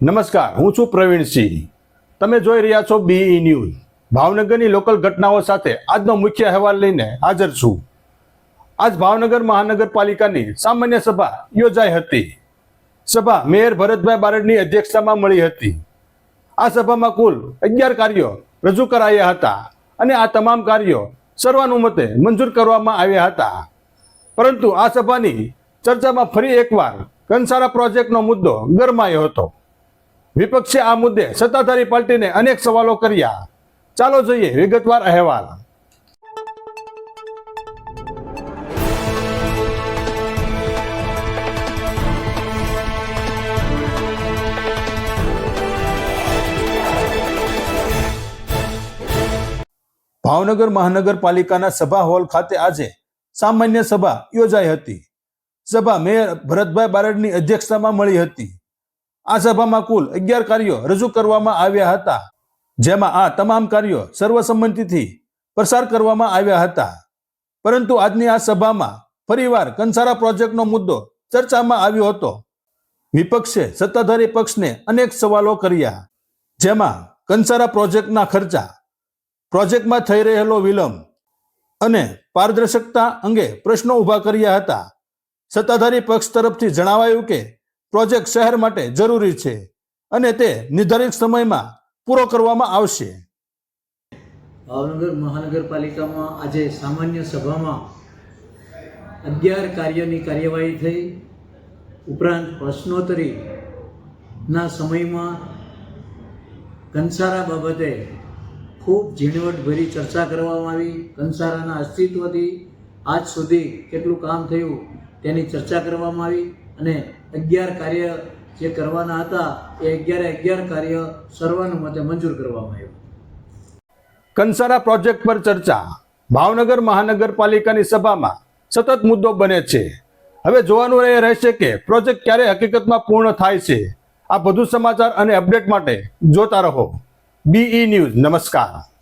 નમસ્કાર, હું છું પ્રવીણસિંહ. તમે જોઈ રહ્યા છો બીઈ ન્યૂઝ ભાવનગરની લોકલ ઘટનાઓ સાથે આજનો મુખ્ય અહેવાલ લઈને હાજર છું. આજ ભાવનગર મહાનગરપાલિકાની સામાન્ય સભા યોજાઈ હતી. સભા મેયર ભરતભાઈ બારડની અધ્યક્ષતામાં મળી હતી. આ સભામાં કુલ અગિયાર કાર્યો રજૂ કરાયા હતા અને આ તમામ કાર્યો સર્વાનુમતે મંજૂર કરવામાં આવ્યા હતા. પરંતુ આ સભાની ચર્ચામાં ફરી એકવાર કંસારા પ્રોજેક્ટનો મુદ્દો ગરમાયો હતો. વિપક્ષે આ મુદ્દે સત્તાધારી પાર્ટીને અનેક સવાલો કર્યા. ચાલો જોઈએ વિગતવાર અહેવાલ. ભાવનગર મહાનગરપાલિકાના સભા હોલ ખાતે આજે સામાન્ય સભા યોજાઈ હતી. સભા મેયર ભરતભાઈ બારડની અધ્યક્ષતામાં મળી હતી. આ સભામાં કુલ અગિયાર કાર્યો રજૂ કરવામાં આવ્યા હતા, જેમાં આ તમામ કાર્યો સર્વસંમતિથી પસાર કરવામાં આવ્યા હતા. પરંતુ આજની આ સભામાં ફરીવાર કંસારા પ્રોજેક્ટનો મુદ્દો ચર્ચામાં આવ્યો હતો. વિપક્ષે સત્તાધારી પક્ષને અનેક સવાલો કર્યા, જેમાં કંસારા પ્રોજેક્ટના ખર્ચા, પ્રોજેક્ટમાં થઈ રહેલો વિલંબ અને પારદર્શકતા અંગે પ્રશ્નો ઊભા કર્યા હતા. સત્તાધારી પક્ષ તરફથી જણાવાયું કે પ્રોજેક્ટ શહેર માટે જરૂરી છે અને તે નિર્ધારિત સમયમાં પૂરો કરવામાં આવશે. ભાવનગર મહાનગરપાલિકામાં આજે સામાન્ય સભામાં અગિયાર કાર્યની કાર્યવાહી થઈ. ઉપરાંત પ્રશ્નોત્તરીના સમયમાં કંસારા બાબતે ખૂબ ઝીણવટભરી ચર્ચા કરવામાં આવી. કંસારાના અસ્તિત્વથી આજ સુધી કેટલું કામ થયું તેની ચર્ચા કરવામાં આવી. અને અગિયાર કાર્ય જે કરવાના હતા, એ અગિયારે અગિયાર કાર્ય સર્વાનુમતે મંજૂર કરવામાં આવ્યું. કંસારા પ્રોજેક્ટ પર ચર્ચા. ભાવનગર મહાનગરપાલિકાની સભામાં સતત મુદ્દો બને છે. હવે જોવાનું એ રહેશે કે પ્રોજેક્ટ ક્યારે હકીકતમાં પૂર્ણ થાય છે. આ બધું સમાચાર અને અપડેટ માટે જોતા રહો. બીઈ ન્યૂઝ નમસ્કાર.